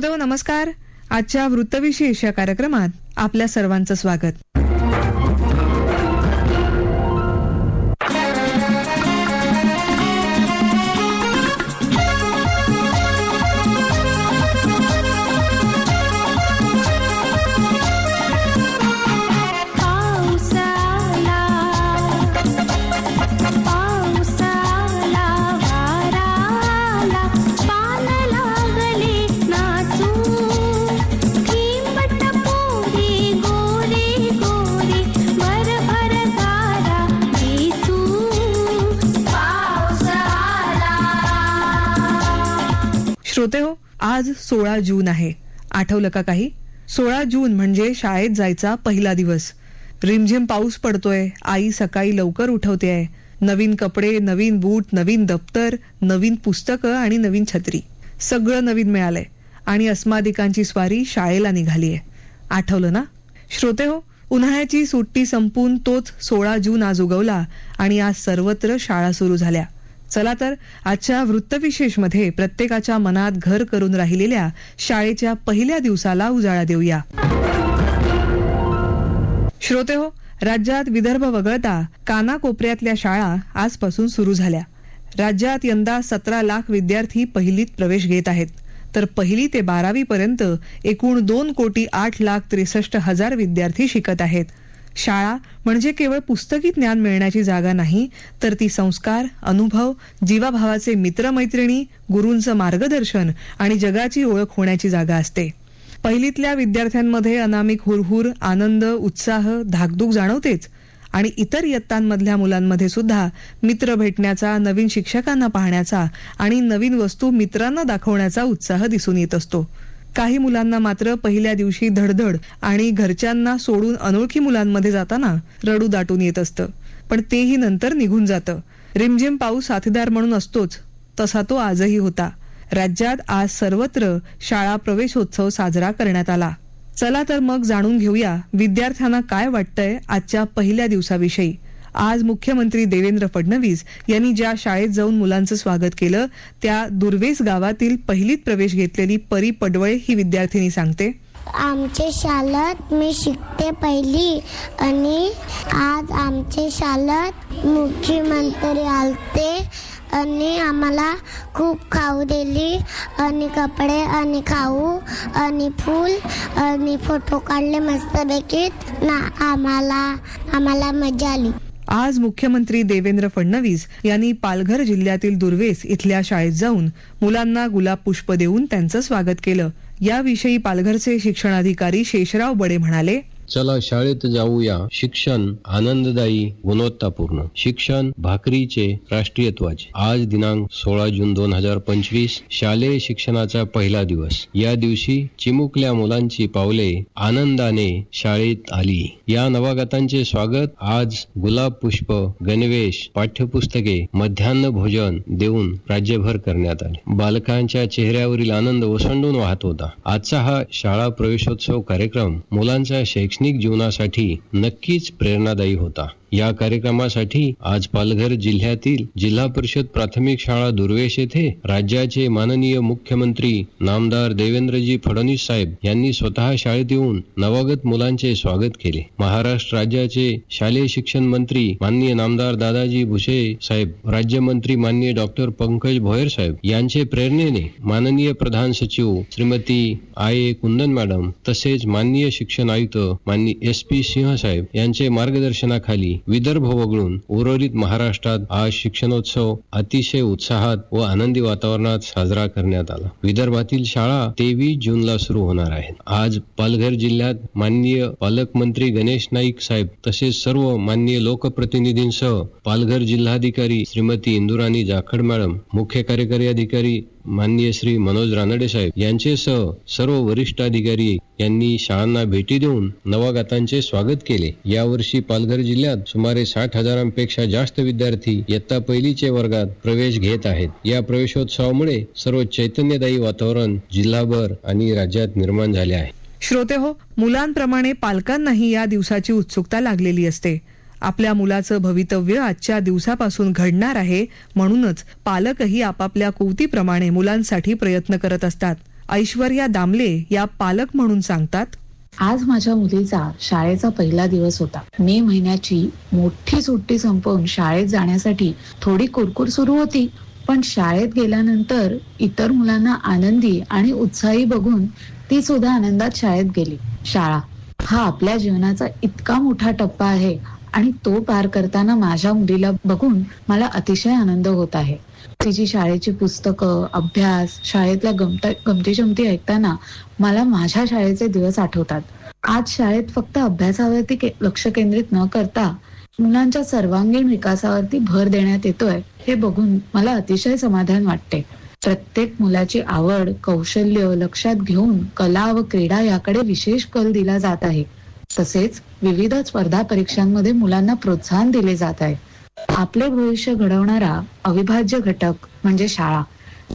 जाधव नमस्कार. आजच्या वृत्तविशेष या कार्यक्रमात आपल्या सर्वांचं स्वागत. श्रोते हो आज सोळा जून आहे. आठवलं का काही? सोळा जून म्हणजे शाळेत जायचा पहिला दिवस. रिमझिम पाऊस पडतोय आई सकाळी लवकर उठवते. आहे नवीन कपडे नवीन बूट नवीन दप्तर नवीन पुस्तकं आणि नवीन छत्री. सगळं नवीन मिळालंय आणि अस्मादिकांची स्वारी शाळेला निघालीय. आठवलं ना? श्रोते हो उन्हाळ्याची सुट्टी संपून तोच सोळा जून आज उगवला आणि आज सर्वत्र शाळा सुरू झाल्या. चला तर आजच्या वृत्तविशेषमध्ये प्रत्येकाच्या मनात घर करून राहिलेल्या शाळेच्या पहिल्या दिवसाला उजाळा देऊया. श्रोते हो राज्यात विदर्भ वगळता कानाकोपऱ्यातल्या शाळा आजपासून सुरू झाल्या. राज्यात यंदा सतरा लाख विद्यार्थी पहिलीत प्रवेश घेत आहेत. तर पहिली ते बारावी पर्यंत एकूण दोन कोटी आठ लाख त्रेसष्ट हजार विद्यार्थी शिकत आहेत. शाळा म्हणजे केवळ पुस्तकी ज्ञान मिळण्याची जागा नाही तर ती संस्कार अनुभव जीवाभावाचे मित्रमैत्रिणी गुरूंचं मार्गदर्शन आणि जगाची ओळख होण्याची जागा असते. पहिलीतल्या विद्यार्थ्यांमध्ये अनामिक हुरहुर आनंद उत्साह धाकधूक जाणवतेच. आणि इतर इयत्तांमधल्या मुलांमध्ये सुद्धा मित्र भेटण्याचा नवीन शिक्षकांना पाहण्याचा आणि नवीन वस्तू मित्रांना दाखवण्याचा उत्साह दिसून येत असतो. काही मुलांना मात्र पहिल्या दिवशी धडधड आणि घरच्यांना सोडून अनोळखी मुलांमध्ये जाताना रडू दाटून येत असतं. पण तेही नंतर निघून जातं. रिमझिम पाऊस साथीदार म्हणून असतोच तसा तो आजही होता. राज्यात आज सर्वत्र शाळा प्रवेशोत्सव साजरा करण्यात आला. चला तर मग जाणून घेऊया विद्यार्थ्यांना काय वाटतंय आजच्या पहिल्या दिवसाविषयी. आज मुख्यमंत्री देवेंद्र फडणवीस यांनी ज्या शाळेत जाऊन मुलांचं स्वागत केलं त्या दुर्वेस गावातील पहिलीत प्रवेश घेतलेली परी पडवळे ही विद्यार्थिनी सांगते. आमच्या शाळेत मी शिकते पहिली आणि आज आमच्या शाळेत मुख्यमंत्री आलते आणि आम्हाला खूप खाऊ दिली आणि कपडे आणि खाऊ आणि फूल आणि फोटो काढले मस्तपैकी ना आम्हाला आम्हाला मजा आली. आज मुख्यमंत्री देवेंद्र फडणवीस यांनी पालघर जिल्ह्यातील दुर्वेस इथल्या शाळेत जाऊन मुलांना गुलाब पुष्प देऊन त्यांचं स्वागत केलं. याविषयी पालघरचे शिक्षणाधिकारी शेषराव बडे म्हणाले चला शाळेत जाऊया. शिक्षण आनंददायी गुणवत्तापूर्ण. शिक्षण भाकरीचे राष्ट्रीयत्वाचे. आज दिनांक सोळा जून दोन हजार पंचवीस शालेय शिक्षणाचा पहिला दिवस. या दिवशी चिमुकल्या मुलांची पावले आनंदाने शाळेत आली. या नवागतांचे स्वागत आज गुलाब पुष्प गणवेश पाठ्यपुस्तके मध्यान्ह भोजन देऊन राज्यभर करण्यात आले. बालकांच्या चेहऱ्यावरील आनंद ओसंडून वाहत होता. आजचा हा शाळा प्रवेशोत्सव कार्यक्रम मुलांचा शैक्षणिक जीवनासाठी नक्कीच प्रेरणादायी होता. या कार्यक्रमासाठी आज पालघर जिल्ह्यातील जिल्हा परिषद प्राथमिक शाळा दुर्वेश येथे राज्याचे माननीय मुख्यमंत्री नामदार देवेंद्रजी फडणवीस साहेब यांनी स्वतः शाळेत येऊन नवागत मुलांचे स्वागत केले. महाराष्ट्र राज्याचे शालेय शिक्षण मंत्री माननीय नामदार दादाजी भुसे साहेब राज्यमंत्री माननीय डॉक्टर पंकज भोयर साहेब यांचे प्रेरणेने माननीय प्रधान सचिव Shrimati I A Kundan madam तसेच माननीय शिक्षण आयुक्त माननीय एस पी सिंह साहेब यांचे मार्गदर्शनाखाली विदर्भ वगळून उर्वरित महाराष्ट्रात आज शिक्षणोत्सव अतिशय उत्साहात व आनंदी वातावरणात साजरा करण्यात आला. विदर्भातील शाळा तेवीस जूनला सुरू होणार आहेत. आज पालघर जिल्ह्यात माननीय पालकमंत्री गणेश नाईक साहेब तसेच सर्व माननीय लोकप्रतिनिधींसह पालघर जिल्हाधिकारी श्रीमती इंदुराणी जाखड मॅडम मुख्य कार्यकारी अधिकारी माननीय श्री मनोज रानडे साहेब यांचेसह सर्व वरिष्ठ अधिकारी यांनी शाळांना भेटी देऊन नवागतांचे स्वागत केले. यावर्षी पालघर जिल्ह्यात सुमारे साठ हजारांपेक्षा जास्त विद्यार्थी इयत्ता पहिलीचे वर्गात प्रवेश घेत आहेत. या प्रवेशोत्सवामुळे सर्व चैतन्यदायी वातावरण जिल्हाभर आणि राज्यात निर्माण झाले आहे. श्रोते हो मुलांप्रमाणे पालकांनाही या दिवसाची उत्सुकता लागलेली असते. आपल्या मुलाचं भवितव्य आजच्या दिवसापासून घडणार आहे म्हणूनच पालकही आपापल्या कुवतीप्रमाणे मुलांसाठी प्रयत्न करत असतात. ऐश्वर्या दामले या पालक म्हणून सांगतात आज माझ्या मुलीचा शाळेचा पहिला दिवस होता. मे महिन्याची मोठी सुट्टी संपवून शाळेत जाण्यासाठी थोडी कुरकुर सुरू होती. पण शाळेत गेल्यानंतर इतर मुलांना आनंदी आणि उत्साही बघून ती सुद्धा आनंदात शाळेत गेली. शाळा हा आपल्या जीवनाचा इतका मोठा टप्पा आहे. आणि तो पार करताना माझ्या मुलीला बघून मला अतिशय आनंद होत आहे. तिची शाळेची पुस्तकं अभ्यास शाळेतल्या गमत गमती जमती ऐकताना मला माझ्या शाळेचे दिवस आठवतात. आज शाळेत फक्त अभ्यासावरती के- लक्ष केंद्रित न करता मुलांच्या सर्वांगीण विकासावरती भर देण्यात येतोय हे बघून मला अतिशय समाधान वाटते. प्रत्येक मुलाची आवड कौशल्य लक्षात घेऊन कला व क्रीडा याकडे विशेष कल दिला जात आहे. तसेच विविध स्पर्धा परीक्षांमध्ये मुलांना प्रोत्साहन दिले जात आहे. आपले भविष्य घडवणारा अविभाज्य घटक म्हणजे शाळा.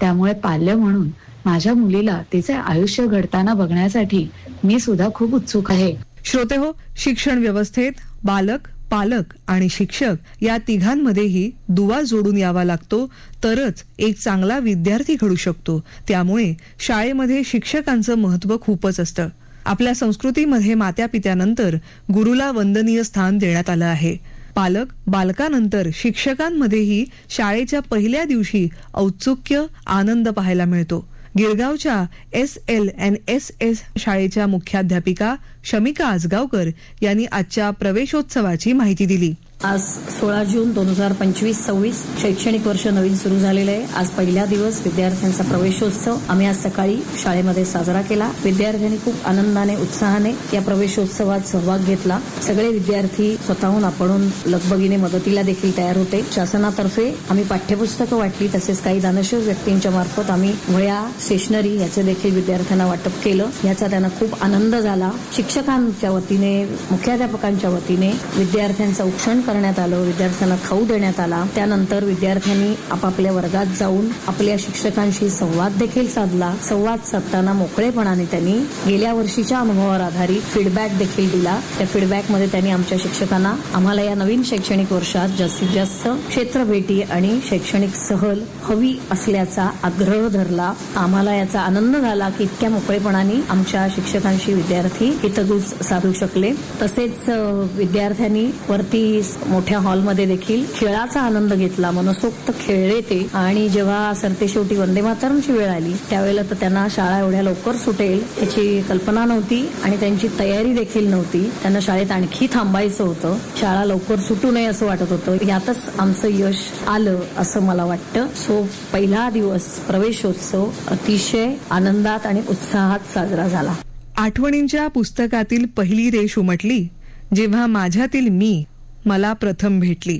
त्यामुळे पाल्य म्हणून माझ्या मुलीला तिचे आयुष्य घडताना बघण्यासाठी मी सुद्धा खूप उत्सुक आहे. श्रोते हो शिक्षण व्यवस्थेत बालक पालक आणि शिक्षक या तिघांमध्येही दुवा जोडून यावा लागतो तरच एक चांगला विद्यार्थी घडू शकतो. त्यामुळे शाळेमध्ये शिक्षकांचं महत्त्व खूपच असतं. आपल्या संस्कृतीमध्ये मात्या पित्यानंतर गुरुला वंदनीय स्थान देण्यात आलं आहे. पालक बालकानंतर शिक्षकांमध्येही शाळेच्या पहिल्या दिवशी औत्सुक्य आनंद पाहायला मिळतो. गिरगावच्या S L N S S शाळेच्या मुख्याध्यापिका शमिका आजगावकर यांनी आजच्या प्रवेशोत्सवाची माहिती दिली. आज सोळा जून दोन हजार पंचवीस सव्वीस शैक्षणिक वर्ष नवीन सुरू झालेलं आहे. आज पहिला दिवस विद्यार्थ्यांचा प्रवेशोत्सव. आम्ही आज सकाळी शाळेमध्ये साजरा केला. विद्यार्थ्यांनी खूप आनंदाने उत्साहाने या प्रवेशोत्सवात सहभाग घेतला. सगळे विद्यार्थी स्वतःहून आपण लगबगीने मदतीला देखील तयार होते. शासनातर्फे आम्ही पाठ्यपुस्तकं वाटली तसेच काही दानशूर व्यक्तींच्या मार्फत आम्ही वया स्टेशनरी याचे देखील विद्यार्थ्यांना वाटप केलं. याचा त्यांना खूप आनंद झाला. शिक्षकांच्या वतीने मुख्याध्यापकांच्या वतीने विद्यार्थ्यांचं उक्षण करण्यात आलं विद्यार्थ्यांना खाऊ देण्यात आला. त्यानंतर विद्यार्थ्यांनी आपापल्या वर्गात जाऊन आपल्या शिक्षकांशी संवाद देखील साधला. संवाद साधताना मोकळेपणाने त्यांनी गेल्या वर्षीच्या अनुभवावर आधारित फीडबॅक देखील दिला. त्या फीडबॅकमध्ये त्यांनी आमच्या शिक्षकांना आम्हाला या नवीन शैक्षणिक वर्षात जास्तीत जास्त क्षेत्रभेटी आणि शैक्षणिक सहल हवी असल्याचा आग्रह धरला. आम्हाला याचा आनंद झाला की इतक्या मोकळेपणाने आमच्या शिक्षकांशी विद्यार्थी हितगुज साधू शकले. तसेच विद्यार्थ्यांनी वरती मोठ्या हॉलमध्ये देखील खेळाचा आनंद घेतला मनसोक्त खेळले ते आणि जेव्हा सरतेशेवटी वंदे मातरमची वेळ आली त्यावेळेला तर त्यांना शाळा एवढ्या लवकर सुटेल याची कल्पना नव्हती आणि त्यांची तयारी देखील नव्हती. त्यांना शाळेत आणखी थांबायचं होतं. शाळा लवकर सुटू नये असं वाटत होतं. यातच आमचं यश आलं असं मला वाटतं. सो पहिला दिवस प्रवेशोत्सव अतिशय आनंदात आणि उत्साहात साजरा झाला. आठवणींच्या पुस्तकातील पहिली रेष उमटली जेव्हा माझ्यातील मी मला प्रथम भेटली.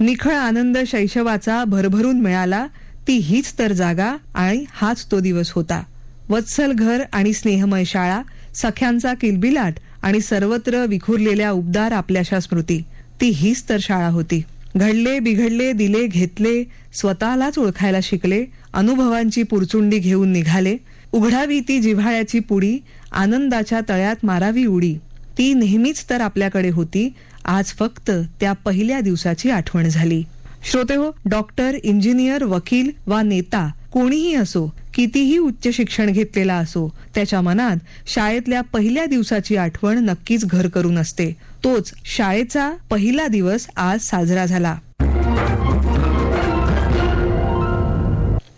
निखळ आनंद शैशवाचा भरभरून मिळाला ती हीच तर जागा आणि हाच तो दिवस होता. वत्सल घर आणि स्नेहमय शाळा सख्यांचा किलबिलाट आणि सर्वत्र विखुरलेल्या उबदार आपल्याशा स्मृती ती हीच तर शाळा होती. घडले बिघडले दिले घेतले स्वतःलाच ओळखायला शिकले अनुभवांची पुरचुंडी घेऊन निघाले उघडावी ती जिव्हाळ्याची पुडी आनंदाच्या तळ्यात मारावी उडी. ती नेहमीच तर आपल्याकडे होती. आज फक्त त्या पहिल्या दिवसाची आठवण झाली. श्रोते हो डॉक्टर इंजिनियर वकील वा नेता कोणीही असो कितीही उच्च शिक्षण घेतलेला असो त्याच्या मनात शाळेतल्या पहिल्या दिवसाची आठवण नक्कीच घर करून असते. तोच शाळेचा पहिला दिवस आज साजरा झाला.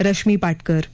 रश्मी पाटकर.